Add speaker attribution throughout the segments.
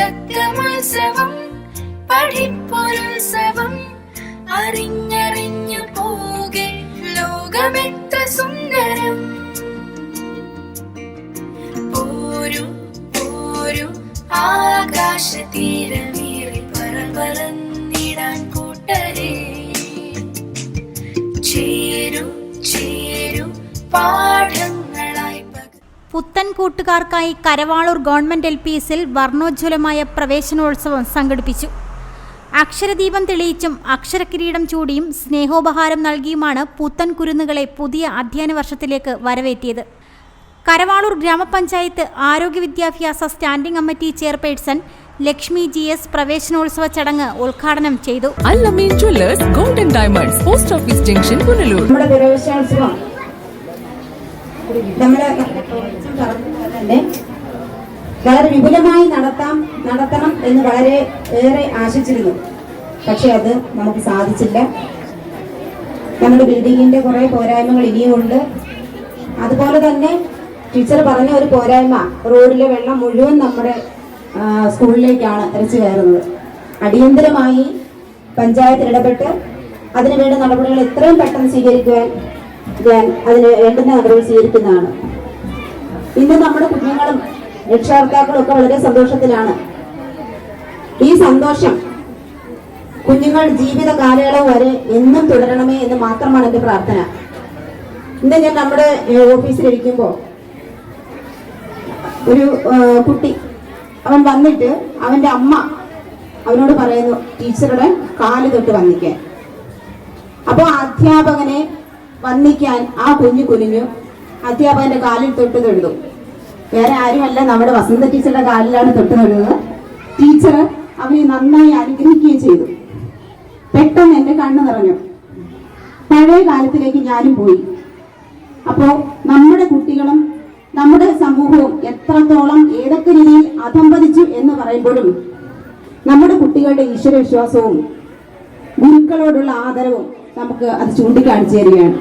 Speaker 1: തുടക്കമുത്സവം പഠിപ്പൊരുത്സവം അറിഞ്ഞറിഞ്ഞു പോകെ ലോകമെത്ത സുന്ദരം. പോരു പോരു ആകാശതീരമേറി പറന്നിടാൻ കൂട്ടരേ. ചേരു ചേരു പക
Speaker 2: പുത്തൻ കൂട്ടുകാർക്കായി കരവാളൂർ ഗവൺമെന്റ് എൽ പി എസിൽ വർണോജ്വലമായ പ്രവേശനോത്സവം സംഘടിപ്പിച്ചു. അക്ഷരദീപം തെളിയിച്ചും അക്ഷരക്കിരീടം ചൂടിയും സ്നേഹോപഹാരം നൽകിയുമാണ് പുത്തൻ കുരുന്നുകളെ പുതിയ അധ്യയന വർഷത്തിലേക്ക് വരവേറ്റിയത്. കരവാളൂർ ഗ്രാമപഞ്ചായത്ത് ആരോഗ്യ വിദ്യാഭ്യാസ standing committee chairperson Lakshmi G S പ്രവേശനോത്സവ ചടങ്ങ് ഉദ്ഘാടനം ചെയ്തു.
Speaker 3: Allameen jewellers golden diamonds post office junction Punalur.
Speaker 4: നമ്മുടെ വളരെ വിപുലമായി നടത്താം നടത്തണം എന്ന് വളരെ ഏറെ ആശിച്ചിരുന്നു. പക്ഷെ അത് നമുക്ക് സാധിച്ചില്ല. നമ്മുടെ ബിൽഡിങ്ങിന്റെ കുറെ പോരായ്മകൾ ഇനിയും ഉണ്ട്. അതുപോലെ തന്നെ ടീച്ചർ പറഞ്ഞ ഒരു പോരായ്മ റോഡിലെ വെള്ളം മുഴുവൻ നമ്മുടെ സ്കൂളിലേക്കാണ് തിരച്ചു കയറുന്നത്. അടിയന്തരമായി പഞ്ചായത്തിൽ ഇടപെട്ട് അതിനുവേണ്ട നടപടികൾ എത്രയും പെട്ടെന്ന് സ്വീകരിക്കുവാൻ അതിന് വേണ്ടുന്ന നടപടി സ്വീകരിക്കുന്നതാണ്. ഇന്ന് നമ്മുടെ കുഞ്ഞുങ്ങളും രക്ഷകർത്താക്കളും ഒക്കെ വളരെ സന്തോഷത്തിലാണ്. ഈ സന്തോഷം കുഞ്ഞുങ്ങൾ ജീവിത കാലയളവ് വരെ എന്നും തുടരണമേ എന്ന് മാത്രമാണ് എന്റെ പ്രാർത്ഥന. ഇന്ന് ഞാൻ നമ്മുടെ ഓഫീസിലിരിക്കുമ്പോൾ ഒരു കുട്ടി അവൻ വന്നിട്ട് അവന്റെ അമ്മ അവനോട് പറയുന്നു ടീച്ചറുടെ കാൽ തൊട്ട് വന്നിക്കാൻ അപ്പോൾ അധ്യാപകനെ വന്നിക്കാൻ ആ കുഞ്ഞു കുനിഞ്ഞു അധ്യാപകന്റെ കാലിൽ തൊട്ട് തൊഴുതു. വേറെ ആരുമല്ല നമ്മുടെ വസന്ത ടീച്ചറുടെ കാലിലാണ് തൊട്ട് തൊഴുന്നത്. ടീച്ചർ അവനെ നന്നായി അനുഗ്രഹിക്കുകയും ചെയ്തു. പെട്ടെന്ന് എന്റെ കണ്ണു നിറഞ്ഞു. പഴയ കാലത്തിലേക്ക് ഞാനും പോയി. അപ്പോ നമ്മുടെ കുട്ടികളും നമ്മുടെ സമൂഹവും എത്രത്തോളം ഏതൊക്കെ രീതിയിൽ അധംപതിച്ചു എന്ന് പറയുമ്പോഴും നമ്മുടെ കുട്ടികളുടെ ഈശ്വരവിശ്വാസവും ഗുരുക്കളോടുള്ള ആദരവും നമുക്ക് അത് ചൂണ്ടിക്കാണിച്ചു തരികയാണ്.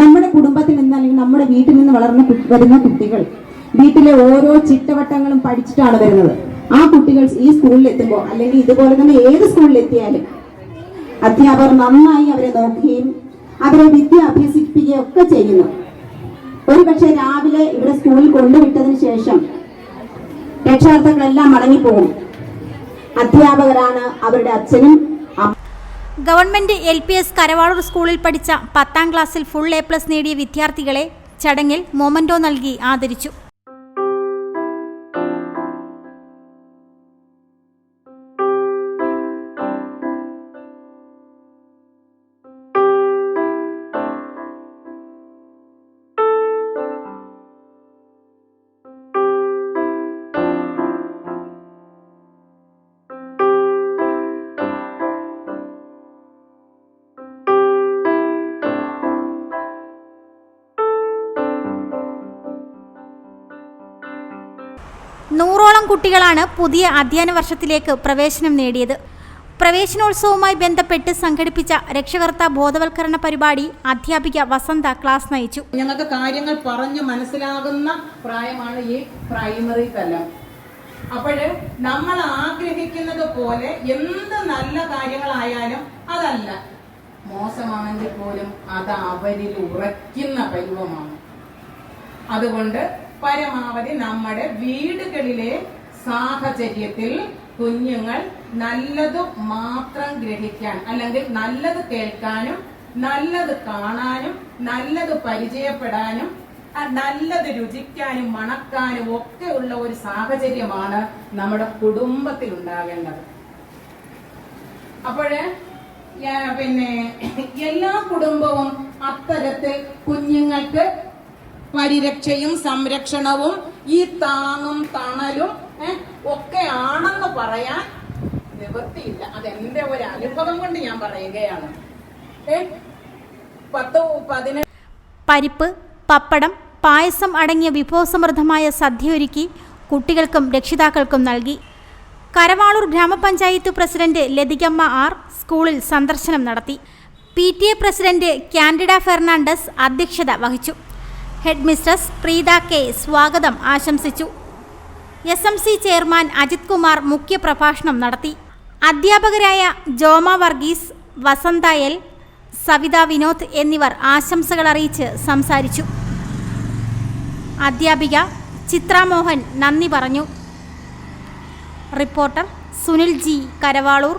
Speaker 4: നമ്മുടെ കുടുംബത്തിൽ നിന്ന് അല്ലെങ്കിൽ നമ്മുടെ വീട്ടിൽ നിന്ന് വളർന്ന വരുന്ന കുട്ടികൾ വീട്ടിലെ ഓരോ ചിട്ടവട്ടങ്ങളും പഠിച്ചിട്ടാണ് വരുന്നത്. ആ കുട്ടികൾ ഈ സ്കൂളിൽ എത്തുമ്പോൾ അല്ലെങ്കിൽ ഇതുപോലെ തന്നെ ഏത് സ്കൂളിൽ എത്തിയാലും അധ്യാപകർ നന്നായി അവരെ നോക്കുകയും അവരെ വിദ്യ അഭ്യസിപ്പിക്കുകയും ഒക്കെ ചെയ്യുന്നു. ഒരു പക്ഷെ രാവിലെ ഇവിടെ സ്കൂളിൽ കൊണ്ടുവിട്ടതിന് ശേഷം രക്ഷാർത്ഥങ്ങളെല്ലാം മടങ്ങിപ്പോകും. അധ്യാപകരാണ് അവരുടെ അച്ഛനും
Speaker 2: government L P S Karavaloor സ്കൂളിൽ പഠിച്ച പത്താം ക്ലാസ്സിൽ ഫുൾ എ പ്ലസ് നേടിയ വിദ്യാർത്ഥികളെ ചടങ്ങിൽ മൊമന്റോ നൽകി ആദരിച്ചു. നൂറോളം കുട്ടികളാണ് പുതിയ അധ്യയന വർഷത്തിലേക്ക് പ്രവേശനം നേടിയത്. പ്രവേശനോത്സവവുമായി ബന്ധപ്പെട്ട് സംഘടിപ്പിച്ച രക്ഷകർത്താ ബോധവൽക്കരണ പരിപാടി അധ്യാപിക വസന്ത ക്ലാസ് നയിച്ചു.
Speaker 5: ഞങ്ങൾക്ക് കാര്യങ്ങൾ പറഞ്ഞു മനസ്സിലാകുന്ന പ്രായമാണ് ഈ പ്രൈമറി തലം. അപ്പോഴ് നമ്മൾ ആഗ്രഹിക്കുന്നത് പോലെ എന്ത് നല്ല കാര്യങ്ങളായാലും അതല്ല. മോശമാണെങ്കിൽ പോലും അത് അവരിൽ ഉറയ്ക്കുന്ന പരുവമാണ്. അതുകൊണ്ട് പരമാവധി നമ്മുടെ വീടുകളിലെ സാഹചര്യത്തിൽ കുഞ്ഞുങ്ങൾ നല്ലത് മാത്രം ഗ്രഹിക്കാൻ അല്ലെങ്കിൽ നല്ലത് കേൾക്കാനും നല്ലത് കാണാനും നല്ലത് പരിചയപ്പെടാനും നല്ലത് രുചിക്കാനും മണക്കാനും ഒക്കെ ഉള്ള ഒരു സാഹചര്യമാണ് നമ്മുടെ കുടുംബത്തിൽ ഉണ്ടാകേണ്ടത്. അപ്പോഴ് പിന്നെ എല്ലാ കുടുംബവും അത്തരത്തിൽ കുഞ്ഞുങ്ങൾക്ക് പരിരക്ഷയും സംരക്ഷണവും ഈ താങ്ങും തണലും ഒക്കെ ആണെന്ന് പറയാൻ നിവൃത്തിയില്ല. അതെന്റെ ഒരു അനുഭവം കൊണ്ട് ഞാൻ പറയുകയാണ്. പത്ത് പതിനെട്ട്
Speaker 2: പരിപ്പ് പപ്പടം പായസം അടങ്ങിയ വിഭവസമൃദ്ധമായ സദ്യ ഒരുക്കി കുട്ടികൾക്കും രക്ഷിതാക്കൾക്കും നൽകി. കരവാളൂർ ഗ്രാമപഞ്ചായത്ത് പ്രസിഡന്റ് ലതികമ്മ ആർ സ്കൂളിൽ സന്ദർശനം നടത്തി. P T A president Candida Fernandez അധ്യക്ഷത വഹിച്ചു. ഹെഡ് മിസ്ട്രസ് പ്രീത കെ സ്വാഗതം ആശംസിച്ചു. S M C chairman Ajith Kumar മുഖ്യപ്രഭാഷണം നടത്തി. അധ്യാപകരായ ജോമ വർഗീസ് വസന്ത എൽ സവിത വിനോദ് എന്നിവർ ആശംസകൾ അറിയിച്ച് സംസാരിച്ചു. അധ്യാപിക ചിത്രാമോഹൻ നന്ദി പറഞ്ഞു. Reporter Sunil G Karavaloor.